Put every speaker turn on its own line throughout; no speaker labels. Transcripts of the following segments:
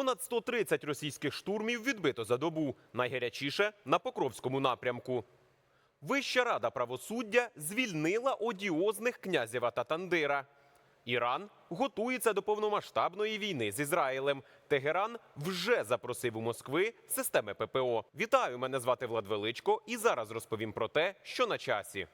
Понад 130 російських штурмів відбито за добу. Найгарячіше на Покровському напрямку. Вища рада правосуддя звільнила одіозних князєва та Тандира. Іран готується до повномасштабної війни з Ізраїлем. Тегеран вже запросив у Москви системи ППО. Вітаю, мене звати Влад Величко, і зараз розповім про те, що на часі.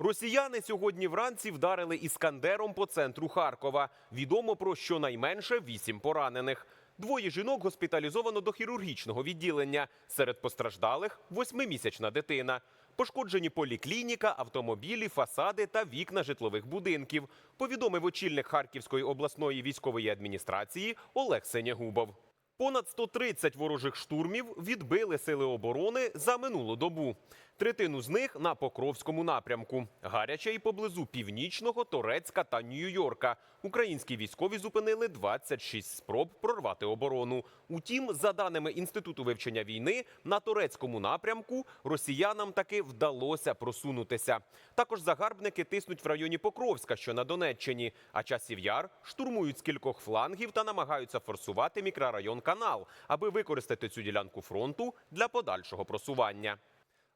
Росіяни сьогодні вранці вдарили іскандером по центру Харкова. Відомо про щонайменше вісім поранених. Двоє жінок госпіталізовано до хірургічного відділення. Серед постраждалих восьмимісячна дитина. Пошкоджені поліклініка, автомобілі, фасади та вікна житлових будинків. Повідомив очільник Харківської обласної військової адміністрації Олег Сенягубов. Понад 130 ворожих штурмів відбили сили оборони за минулу добу. Третину з них на Покровському напрямку. Гаряче і поблизу північного, Торецька та Нью-Йорка. Українські військові зупинили 26 спроб прорвати оборону. Утім, за даними Інституту вивчення війни, на турецькому напрямку росіянам таки вдалося просунутися. Також загарбники тиснуть в районі Покровська, що на Донеччині. А часів яр штурмують з кількох флангів та намагаються форсувати мікрорайон Канал, аби використати цю ділянку фронту для подальшого просування.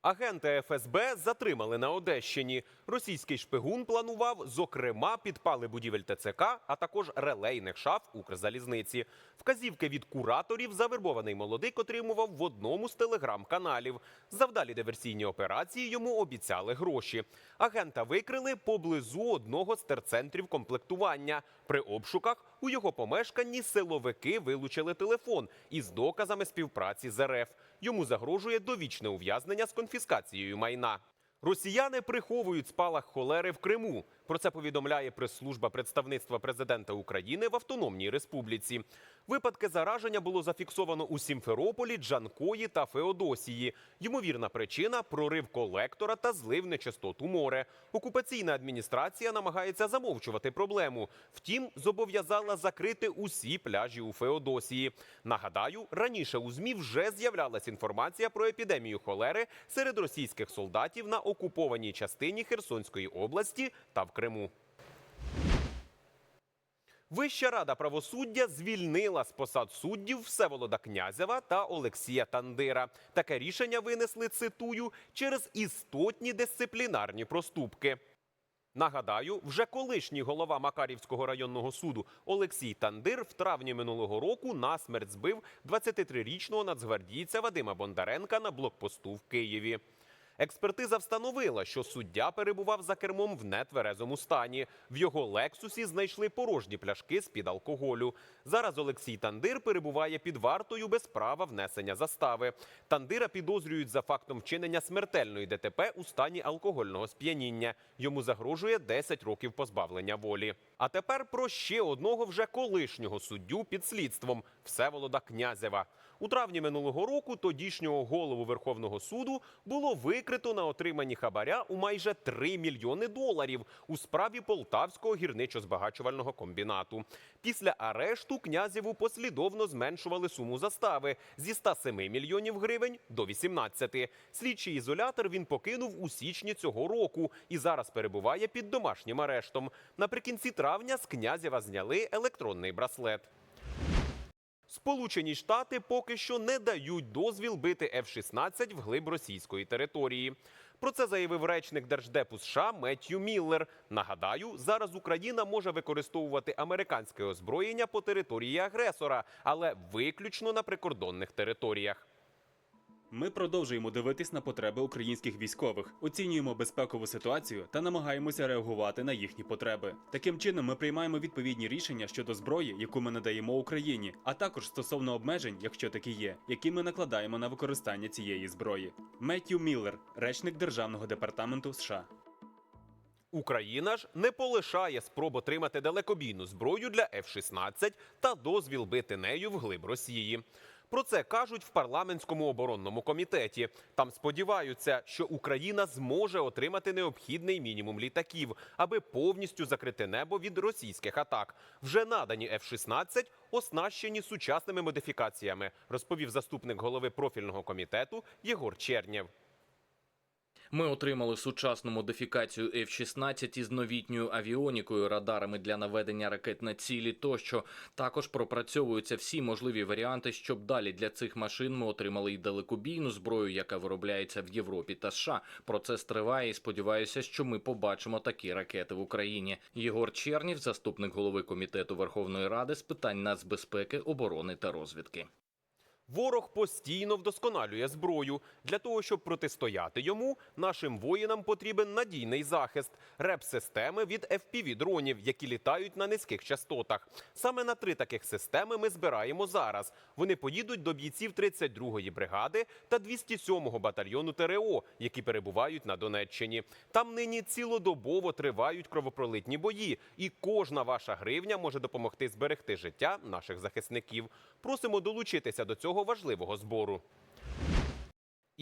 Агенти ФСБ затримали на Одещині. Російський шпигун планував, зокрема, підпали будівель ТЦК, а також релейних шаф Укрзалізниці. Вказівки від кураторів завербований молодик отримував в одному з телеграм-каналів. Завдалі диверсійні операції йому обіцяли гроші. Агента викрили поблизу одного з терцентрів комплектування. При обшуках у його помешканні силовики вилучили телефон із доказами співпраці з РФ. Йому загрожує довічне ув'язнення з конфіскацією майна. Росіяни приховують спалах холери в Криму. Про це повідомляє прес-служба представництва президента України в Автономній Республіці. Випадки зараження було зафіксовано у Сімферополі, Джанкої та Феодосії. Ймовірна причина прорив колектора та злив нечистот море. Окупаційна адміністрація намагається замовчувати проблему. Втім, зобов'язала закрити усі пляжі у Феодосії. Нагадаю, раніше у змі вже з'являлась інформація про епідемію холери серед російських солдатів на окупованій частині Херсонської області та в Криму. Вища рада правосуддя звільнила з посад суддів Всеволода Князєва та Олексія Тандира. Таке рішення винесли, цитую, через істотні дисциплінарні проступки. Нагадаю, вже колишній голова Макарівського районного суду Олексій Тандир в травні минулого року насмерть збив 23-річного нацгвардійця Вадима Бондаренка на блокпосту в Києві. Експертиза встановила, що суддя перебував за кермом в нетверезому стані. В його лексусі знайшли порожні пляшки з-під алкоголю. Зараз Олексій Тандир перебуває під вартою без права внесення застави. Тандира підозрюють за фактом вчинення смертельної ДТП у стані алкогольного сп'яніння. Йому загрожує 10 років позбавлення волі. А тепер про ще одного вже колишнього суддю під слідством Всеволода Князєва. У травні минулого року тодішнього голову Верховного суду було викрито на отриманні хабаря у майже 3 мільйони доларів у справі Полтавського гірничо-збагачувального комбінату. Після арешту Князєву послідовно зменшували суму застави зі 107 мільйонів гривень до 18. Слідчий ізолятор він покинув у січні цього року і зараз перебуває під домашнім арештом. Наприкінці травня з Князєва зняли електронний браслет. Сполучені Штати поки що не дають дозвіл бити F-16 вглиб російської території. Про це заявив речник Держдепу США Меттью Міллер. Нагадаю, зараз Україна може використовувати американське озброєння по території агресора, але виключно на прикордонних територіях.
Ми продовжуємо дивитись на потреби українських військових, оцінюємо безпекову ситуацію та намагаємося реагувати на їхні потреби. Таким чином, ми приймаємо відповідні рішення щодо зброї, яку ми надаємо Україні, а також стосовно обмежень, якщо такі є, які ми накладаємо на використання цієї зброї. Меттью Міллер, речник Державного департаменту США.
Україна ж не полишає спроб отримати далекобійну зброю для F-16 та дозвіл бити нею вглиб Росії. Про це кажуть в парламентському оборонному комітеті. Там сподіваються, що Україна зможе отримати необхідний мінімум літаків, аби повністю закрити небо від російських атак. Вже надані F-16 оснащені сучасними модифікаціями, розповів заступник голови профільного комітету Єгор Чернєв.
Ми отримали сучасну модифікацію F-16 із новітньою авіонікою, радарами для наведення ракет на цілі тощо. Також пропрацьовуються всі можливі варіанти, щоб далі для цих машин ми отримали і далекобійну зброю, яка виробляється в Європі та США. Процес триває і сподіваюся, що ми побачимо такі ракети в Україні. Єгор Чернів, заступник голови комітету Верховної Ради з питань нацбезпеки, оборони та розвідки.
Ворог постійно вдосконалює зброю. Для того, щоб протистояти йому, нашим воїнам потрібен надійний захист, реп-системи від FPV-дронів, які літають на низьких частотах. Саме на три таких системи ми збираємо зараз. Вони поїдуть до бійців 32-ї бригади та 207-го батальйону ТРО, які перебувають на Донеччині. Там нині цілодобово тривають кровопролитні бої, і кожна ваша гривня може допомогти зберегти життя наших захисників. Просимо долучитися до цього важливого збору.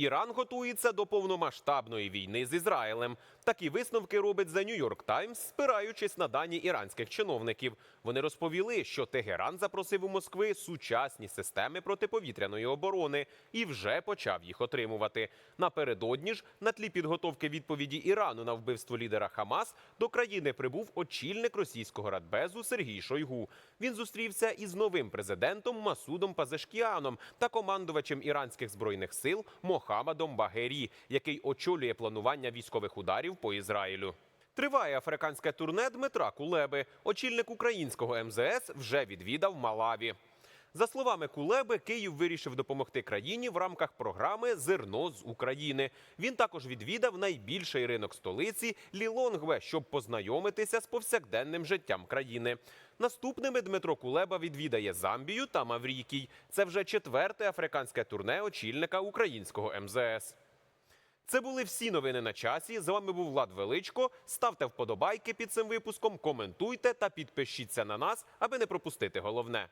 Іран готується до повномасштабної війни з Ізраїлем. Такі висновки робить The New York Times, спираючись на дані іранських чиновників. Вони розповіли, що Тегеран запросив у Москви сучасні системи протиповітряної оборони і вже почав їх отримувати. Напередодні ж, на тлі підготовки відповіді Ірану на вбивство лідера Хамас, до країни прибув очільник російського радбезу Сергій Шойгу. Він зустрівся із новим президентом Масудом Пазешкіаном та командувачем іранських збройних сил Мохаммадом Багері, який очолює планування військових ударів по Ізраїлю. Триває африканське турне Дмитра Кулеби. Очільник українського МЗС вже відвідав Малаві. За словами Кулеби, Київ вирішив допомогти країні в рамках програми Зерно з України. Він також відвідав найбільший ринок столиці Лілонгве, щоб познайомитися з повсякденним життям країни. Наступними Дмитро Кулеба відвідає Замбію та Маврікій. Це вже четверте африканське турне очільника українського МЗС. Це були всі новини на часі. З вами був Влад Величко. Ставте вподобайки під цим випуском, коментуйте та підпишіться на нас, аби не пропустити головне.